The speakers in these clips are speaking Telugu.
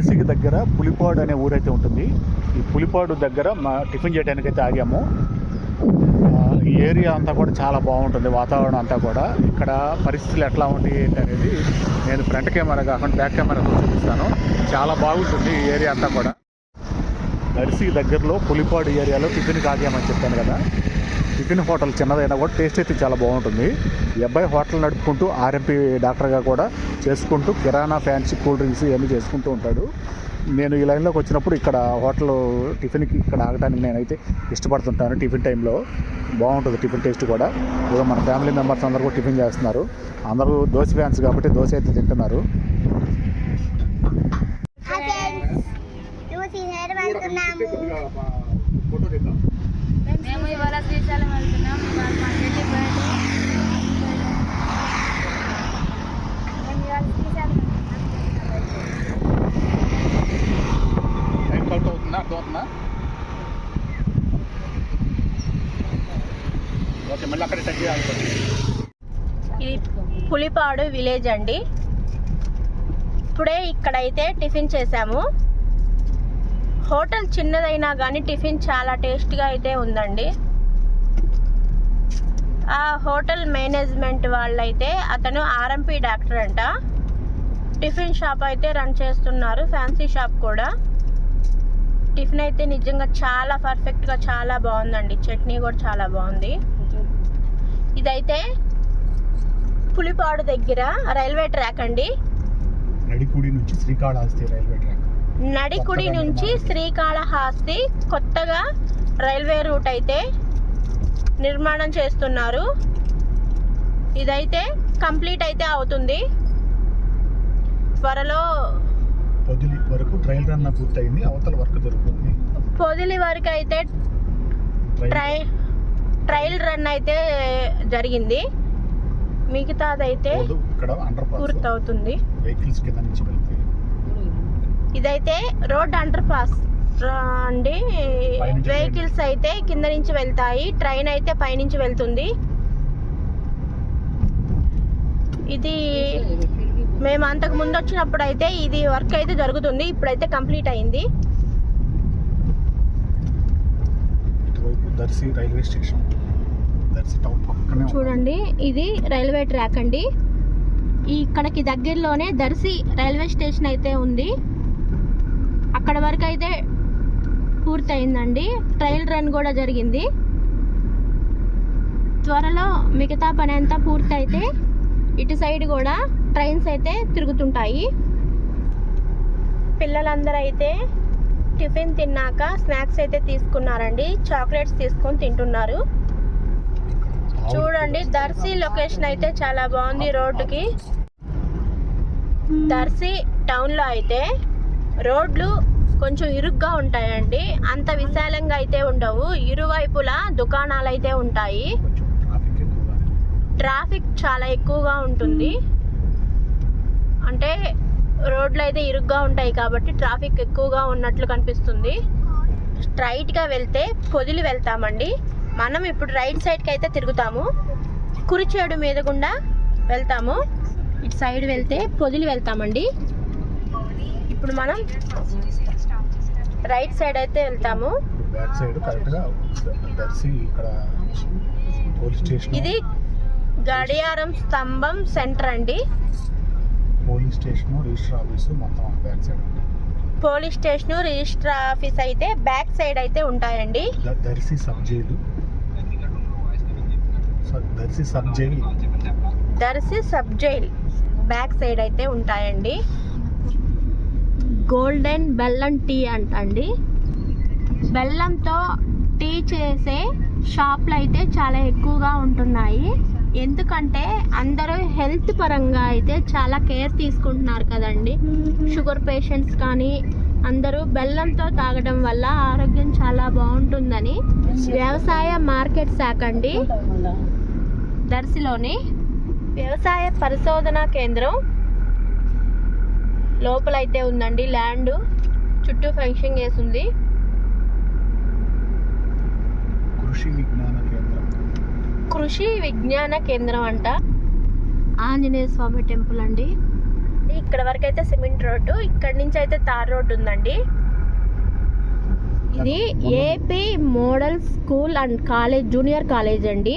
అరిసికి దగ్గర పులిపాడు అనే ఊరైతే ఉంటుంది. ఈ పులిపాడు దగ్గర మా టిఫిన్ చేయడానికి అయితే ఆగాము ఈ ఏరియా అంతా కూడా చాలా బాగుంటుంది వాతావరణం అంతా కూడా. ఇక్కడ పరిస్థితులు ఎట్లా ఉంటాయి ఏంటి అనేది నేను ఫ్రంట్ కెమెరా కాకుండా బ్యాక్ కెమెరాతో చూపిస్తాను. చాలా బాగుంటుంది ఈ ఏరియా అంతా కూడా. దర్శికి దగ్గరలో పులిపాడు ఏరియాలో టిఫిన్కి ఆగామని చెప్పాను కదా. టిఫిన్ హోటల్ చిన్నదైనా కూడా టేస్ట్ అయితే చాలా బాగుంటుంది. ఈ అబ్బాయి హోటల్ నడుపుకుంటూ ఆర్ఎంపీ డాక్టర్గా కూడా చేసుకుంటూ కిరాణా ఫ్యాన్సీ కూల్ డ్రింక్స్ ఇవన్నీ చేసుకుంటూ ఉంటాడు. నేను ఈ లైన్లోకి వచ్చినప్పుడు ఇక్కడ హోటల్ టిఫిన్కి ఇక్కడ ఆగడానికి నేనైతే ఇష్టపడుతుంటాను టిఫిన్ టైంలో. బాగుంటుంది టిఫిన్ టేస్ట్ కూడా. ఇక మన ఫ్యామిలీ మెంబర్స్ అందరూ కూడా టిఫిన్ చేస్తున్నారు. అందరూ దోశ ఫ్యాన్స్ కాబట్టి దోశ అయితే తింటున్నారు చూసి హెయిర్ వెళ్తున్నాము మేము ఇవాళ శ్రీశైలం వెళ్తున్నాం. ఇవాళ మా చెల్లి బర్త్డే. మేము ఇవాళ శ్రీశైలం టైం కౌంట్ అవుతుందా? అర్థం అవుతుందా ఓకే మళ్ళీ అక్కడ టచ్ చేయాలి ఇది పులిపాడు విలేజ్ అండి. ఇప్పుడే ఇక్కడైతే టిఫిన్ చేసాము హోటల్ చిన్నదైనా కానీ టిఫిన్ చాలా టేస్ట్గా అయితే ఉందండి. ఆ హోటల్ మేనేజ్మెంట్ వాళ్ళైతే అతను ఆర్ఎంపీ డాక్టర్ అంట. టిఫిన్ షాప్ అయితే రన్ చేస్తున్నారు ఫ్యాన్సీ షాప్ కూడా. టిఫిన్ అయితే నిజంగా చాలా పర్ఫెక్ట్గా చాలా బాగుందండి చట్నీ కూడా చాలా బాగుంది. ఇదైతే పులిపాడు దగ్గర రైల్వే ట్రాక్ అండి. నుంచి శ్రీకాళహస్తి రైల్వే ట్రాక్. నడికుడి నుంచి శ్రీకాళహస్తి కొత్తగా రైల్వే రూట్ అయితే నిర్మాణం చేస్తున్నారు. ఇదైతే కంప్లీట్ అయితే అవుతుంది. త్వరలో పొదిలి వరకు ట్రైల్ రన్ పూర్తయింది. అవతల వర్క్ జరుగుతుంది. పొదిలి వరకు అయితే ట్రై ట్రయల్ రన్ అయితే జరిగింది. మిగతాదైతే పూర్తవుతుంది. వెహికల్స్ కింద నుంచి వెళ్తాయి ఇదైతే రోడ్ అండర్ పాస్ అండి వెహికల్స్ అయితే కింద నుంచి వెళ్తాయి. ట్రైన్ అయితే పైనుంచి వెళ్తుంది. ఇది మేము అంతకు ముందు వచ్చినప్పుడు అయితే ఇది వర్క్ అయితే జరుగుతుంది. ఇప్పుడైతే కంప్లీట్ అయింది. ఇటువైపు Darsi railway station. Darsi town పక్కనే ఉంది. చూడండి ఇది రైల్వే ట్రాక్ అండి. ఇక్కడికి దగ్గరలోనే దర్శి రైల్వే స్టేషన్ అయితే ఉంది. అక్కడ వరకు అయితే పూర్తయిందండి. ట్రయల్ రన్ కూడా జరిగింది. త్వరలో మిగతా పని అంతా పూర్తయితే ఇటు సైడ్ కూడా ట్రైన్స్ అయితే తిరుగుతుంటాయి. పిల్లలందరూ అయితే టిఫిన్ తిన్నాక స్నాక్స్ అయితే తీసుకున్నారండి. చాక్లెట్స్ తీసుకొని తింటున్నారు. చూడండి దర్శి లొకేషన్ అయితే చాలా బాగుంది రోడ్డుకి. దర్శి టౌన్లో అయితే రోడ్లు కొంచెం ఇరుగ్గా ఉంటాయండి. అంత విశాలంగా అయితే ఉండవు. ఇరువైపులా దుకాణాలు అయితే ఉంటాయి. ట్రాఫిక్ చాలా ఎక్కువగా ఉంటుంది. అంటే రోడ్లు అయితే ఇరుగ్గా ఉంటాయి కాబట్టి ట్రాఫిక్ ఎక్కువగా ఉన్నట్లు కనిపిస్తుంది. స్ట్రైట్గా వెళ్తే పొదిలి వెళ్తామండి. మనం ఇప్పుడు రైట్ సైడ్కి అయితే తిరుగుతాము. కురిచేడు మీద గుండా వెళ్తాము. ఇటు సైడ్ వెళ్తే పొదిలి వెళ్తామండి. ఇప్పుడు మనం రైట్ సైడ్ అయితే వెళ్తాము. ఇప్పుడు బ్యాక్ సైడ్ కరెక్ట్గా దర్శి ఇక్కడ పోలీస్ స్టేషన్ ఇది గడియారం స్తంభం సెంటర్ అండి. పోలీస్ స్టేషన్ రిజిస్టర్ ఆఫీసు మొత్తం back side police station register office అయితే బ్యాక్ సైడ్ అయితే ఉంటాయండి. Darsi sub jail. Darsi sub jail. Darsi sub jail back side అయితే ఉంటాయండి. గోల్డెన్ బెల్లం టీ అంటండి. బెల్లంతో టీ చేసే షాప్లు అయితే చాలా ఎక్కువగా ఉంటున్నాయి. ఎందుకంటే అందరూ హెల్త్ పరంగా అయితే చాలా కేర్ తీసుకుంటున్నారు కదండి. షుగర్ పేషెంట్స్ కానీ అందరూ బెల్లంతో తాగడం వల్ల ఆరోగ్యం చాలా బాగుంటుందని వ్యవసాయ మార్కెట్ శాఖ అండి. దర్శిలోని వ్యవసాయ పరిశోధన కేంద్రం లోపలైతే ఉందండి ల్యాండ్. చుట్టూ ఫెన్సింగ్ వేసి ఉంది కృషి విజ్ఞాన కేంద్రం. కృషి విజ్ఞాన కేంద్రం అంట. ఆంజనేయ స్వామి టెంపుల్ అండి. ఇక్కడ వరకు అయితే సిమెంట్ రోడ్డు ఇక్కడ నుంచి అయితే తార్ రోడ్డు ఉందండి. ఇది AP model school and college junior college అండి.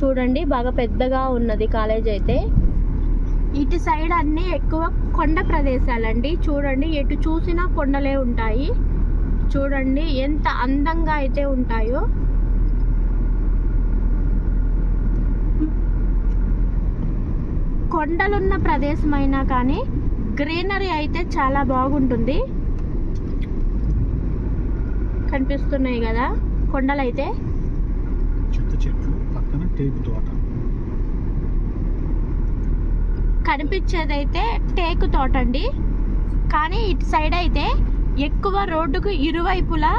చూడండి బాగా పెద్దగా ఉన్నది కాలేజ్ అయితే ఇటు సైడ్ అన్నీ ఎక్కువ కొండ ప్రదేశాలండి. చూడండి ఎటు చూసినా కొండలే ఉంటాయి. చూడండి ఎంత అందంగా అయితే ఉంటాయో. కొండలున్న ప్రదేశం అయినా కానీ గ్రీనరీ అయితే చాలా బాగుంటుంది. కనిపిస్తున్నాయి కదా కొండలైతే. చింత చెట్లు పక్కన టేకు తోట. కనిపించేదైతే టేకు తోట అండి కానీ ఇటు సైడ్ అయితే ఎక్కువ రోడ్డుకు ఇరువైపులా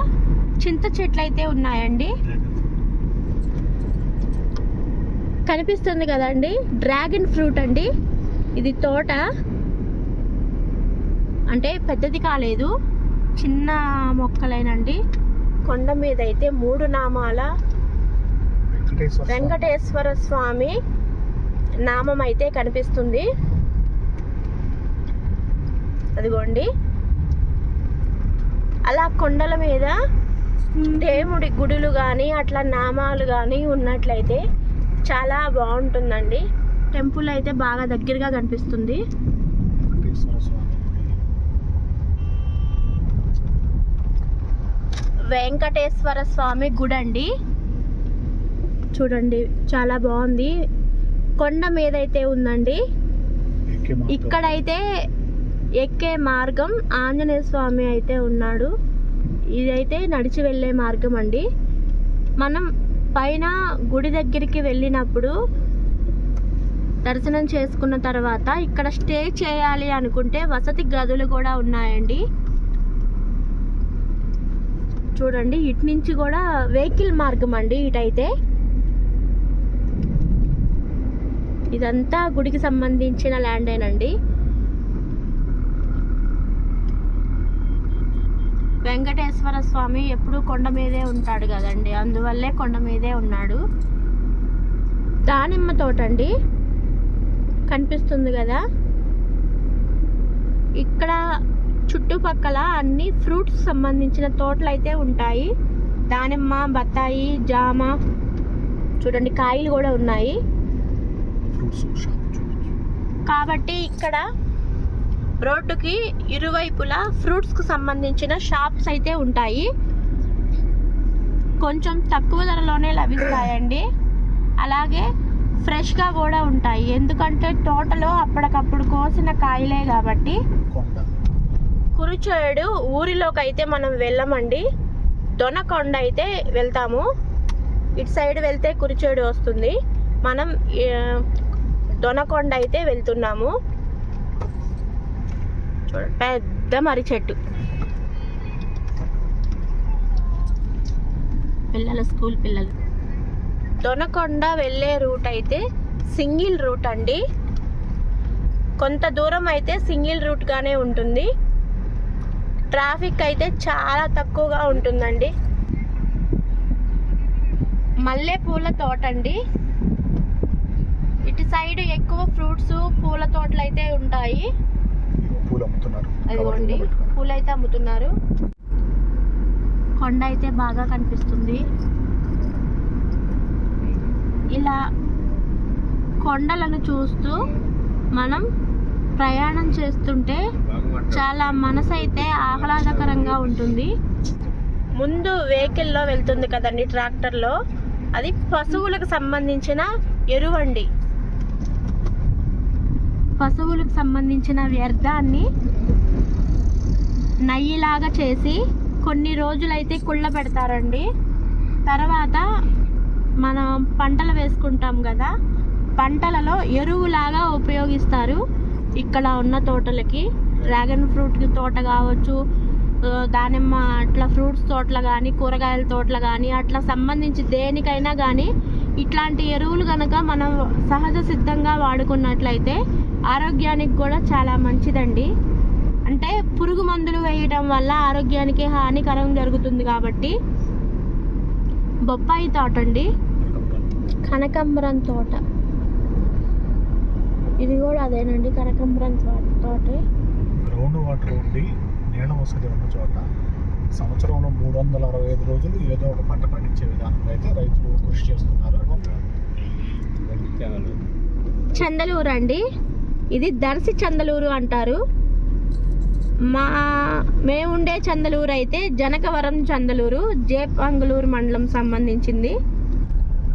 చింత చెట్లు అయితే ఉన్నాయండి. కనిపిస్తుంది కదండి డ్రాగన్ ఫ్రూట్ అండి. ఇది తోట. అంటే పెద్దది కాలేదు చిన్న మొక్కలేనండి. కొండ మీద అయితే మూడు నామాల వెంకటేశ్వర స్వామి. నామం అయితే కనిపిస్తుంది. అదిగోండి. అలా కొండల మీద దేవుడి గుడులు కానీ అట్లా నామాలు కానీ ఉన్నట్లయితే చాలా బాగుంటుందండి. టెంపుల్ అయితే బాగా దగ్గరగా కనిపిస్తుంది. వెంకటేశ్వర స్వామి గుడి అండి చూడండి చాలా బాగుంది. కొండ మీద అయితే ఉందండి. ఇక్కడైతే ఎక్కే మార్గం ఆంజనేయ స్వామి అయితే ఉన్నాడు. ఇదైతే నడిచి వెళ్ళే మార్గం అండి. మనం పైన గుడి దగ్గరికి వెళ్ళినప్పుడు దర్శనం చేసుకున్న తర్వాత ఇక్కడ స్టే చేయాలి అనుకుంటే వసతి గదులు కూడా ఉన్నాయండి. చూడండి ఇటు నుంచి కూడా వెహికల్ మార్గం అండి ఇటైతే. ఇదంతా గుడికి సంబంధించిన ల్యాండేనండి వెంకటేశ్వర స్వామి ఎప్పుడూ కొండ మీదే ఉంటాడు కదండి. అందువల్లే కొండ మీదే ఉన్నాడు. దానిమ్మ తోట అండి కనిపిస్తుంది కదా? ఇక్కడ చుట్టుపక్కల అన్ని ఫ్రూట్స్ సంబంధించిన తోటలు అయితే ఉంటాయి. దానిమ్మ బత్తాయి జామ చూడండి కాయలు కూడా ఉన్నాయి. ఫ్రూట్స్ షాప్ కాబట్టి ఇక్కడ రోడ్డుకి ఇరువైపులా ఫ్రూట్స్కు సంబంధించిన షాప్స్ అయితే ఉంటాయి. కొంచెం తక్కువ ధరలోనే లభిస్తాయండి. అలాగే ఫ్రెష్గా కూడా ఉంటాయి. ఎందుకంటే తోటలో అప్పటికప్పుడు కోసిన కాయలే కాబట్టి. కురుచేడు ఊరిలోకి అయితే మనం వెళ్ళమండి. దొనకొండ అయితే వెళ్తాము. ఇటు సైడ్ వెళ్తే కురిచేడు వస్తుంది. మనం దొనకొండ అయితే వెళ్తున్నాము. పెద్ద మర్రి చెట్టు. పిల్లల స్కూల్ పిల్లలు. దొనకొండ వెళ్ళే రూట్ అయితే సింగిల్ రూట్ అండి. కొంత దూరం అయితే సింగిల్ రూట్గానే ఉంటుంది. ట్రాఫిక్ అయితే చాలా తక్కువగా ఉంటుందండి. మల్లెపూల తోట అండి. ఇటు సైడ్ ఎక్కువ ఫ్రూట్స్ పూల తోటలు అయితే ఉంటాయి పూలు అమ్ముతున్నారు. అదిగోండి. పూలు అయితే అమ్ముతున్నారు. కొండ అయితే బాగా కనిపిస్తుంది. ఇలా కొండలను చూస్తూ మనం ప్రయాణం చేస్తుంటే చాలా మనసు అయితే ఆహ్లాదకరంగా ఉంటుంది. ముందు వెహికల్లో వెళ్తుంది కదండి ట్రాక్టర్లో. అది పశువులకు సంబంధించిన ఎరువండి. పశువులకు సంబంధించిన వ్యర్థాన్ని నయ్యిలాగా చేసి కొన్ని రోజులైతే కుళ్ళ పెడతారండి. తర్వాత మనం పంటలు వేసుకుంటాం కదా పంటలలో ఎరువులాగా ఉపయోగిస్తారు ఇక్కడ ఉన్న తోటలకి. డ్రాగన్ ఫ్రూట్ తోట కావచ్చు దానిమ్మ అట్లా ఫ్రూట్స్ తోటలు కానీ కూరగాయల తోటలు కానీ అట్లా సంబంధించి దేనికైనా కానీ ఇట్లాంటి ఎరువులు కనుక మనం సహజ సిద్ధంగా వాడుకున్నట్లయితే ఆరోగ్యానికి కూడా చాలా మంచిదండి. అంటే పురుగు మందులు వేయడం వల్ల ఆరోగ్యానికి హానికరం జరుగుతుంది కాబట్టి బొప్పాయి తోట అండి. కనకాంబరం తోట. ఇది కూడా అదేనండి కనకంబరం తోటే. గ్రౌండ్ వాటర్ ఉండి నీళ్ళ వసతి ఉన్న చోట. సంవత్సరంలో మూడు వందల అరవై ఐదు రోజులు ఏదో ఒక పంట పండించే విధానంగా అయితే రైతులు కృషి చేస్తున్నారు. చందలూరు అండి ఇది దర్శి చందలూరు అంటారు. మా మేముండే చందలూరు అయితే జనకవరం చందలూరు జే పంగులూరు మండలం సంబంధించింది.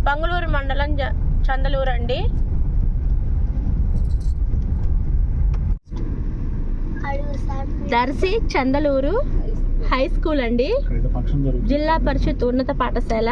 పంగులూరు మండలం చందలూరు అండి దర్శి చందలూరు హై స్కూల్ అండి. జిల్లా పరిషత్ ఉన్నత పాఠశాల.